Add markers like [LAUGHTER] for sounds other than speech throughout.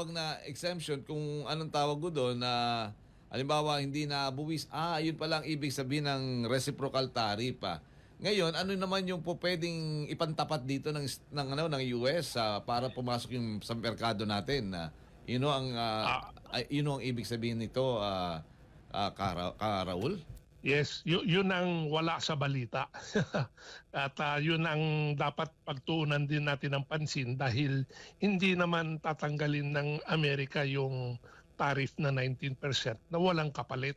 tinatawag na exemption kung anong tawag ko doon na halimbawa hindi na buwis ah yun pala ang ibig sabihin ng reciprocal tariff ah. Ngayon, ano naman yung po pwedeng ipantapat dito ng ng ano ng US ah, para pumasok yung sa merkado natin na you know ang ah, ay- you know ang ibig sabihin nito ah ah, Kara, Ka- Raul? Yes, yu- yun ang wala sa balita. [LAUGHS] At ah, yun ang dapat pagtuunan din natin ng pansin dahil hindi naman tatanggalin ng Amerika yung tariff na 19% na walang kapalit.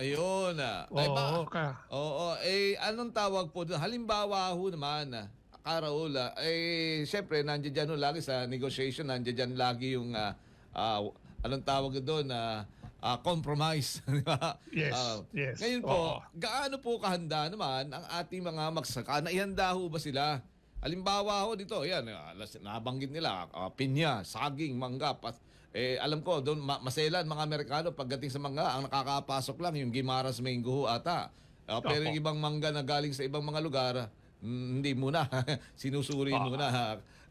Ayun ah. Ay, ba- Oo, ka. Oo, eh anong tawag po doon? Halimbawa ho naman, ah, Karaula, eh syempre nandiyan dyan ho lagi sa negotiation, nandiyan dyan lagi yung ah, ah, anong tawag doon na compromise, [LAUGHS] di ba? Yes, Ah, yes. Ngayon po, Oo. gaano po kahanda naman ang ating mga magsaka? Naihanda ho ba sila? Halimbawa ho dito, yan, ah, nabanggit nila, ah, pinya, saging, mangga, pas, eh, alam ko, doon ma- maselan mga Amerikano pagdating sa mangga, ang nakakapasok lang yung Gimaras Mango ho ata. Ah, pero Opo. yung ibang mangga na galing sa ibang mga lugar, mm, hindi muna. [LAUGHS] Sinusuri Ah. muna.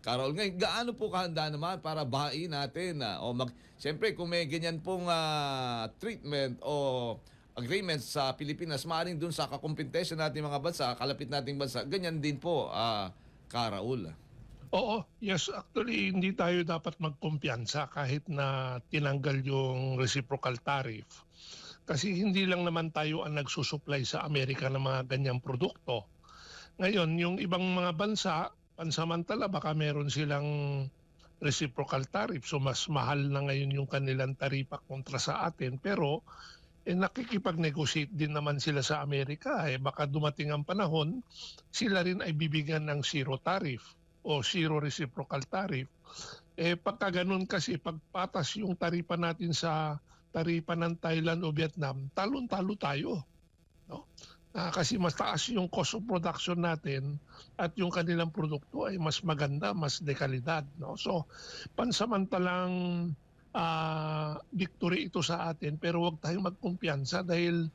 Carol, ngayon, gaano po kahanda naman para bain natin? na o mag, Siyempre, kung may ganyan pong ah, treatment o agreement sa Pilipinas, maaaring dun sa kakumpetensya natin mga bansa, kalapit nating bansa, ganyan din po, ah, Karaul. Oo, yes. Actually, hindi tayo dapat magkumpiyansa kahit na tinanggal yung reciprocal tariff. Kasi hindi lang naman tayo ang nagsusupply sa Amerika ng mga ganyang produkto. Ngayon, yung ibang mga bansa, pansamantala baka meron silang reciprocal tariff. So mas mahal na ngayon yung kanilang taripa kontra sa atin. Pero eh, nakikipag-negotiate din naman sila sa Amerika. Eh, baka dumating ang panahon, sila rin ay bibigyan ng zero tariff o zero reciprocal tariff. Eh pagka ganun kasi pagpatas yung taripa natin sa taripa ng Thailand o Vietnam, talon-talo tayo. No? Ah, kasi mas taas yung cost of production natin at yung kanilang produkto ay mas maganda, mas dekalidad. No? So, pansamantalang ah, victory ito sa atin pero huwag tayong magkumpiyansa dahil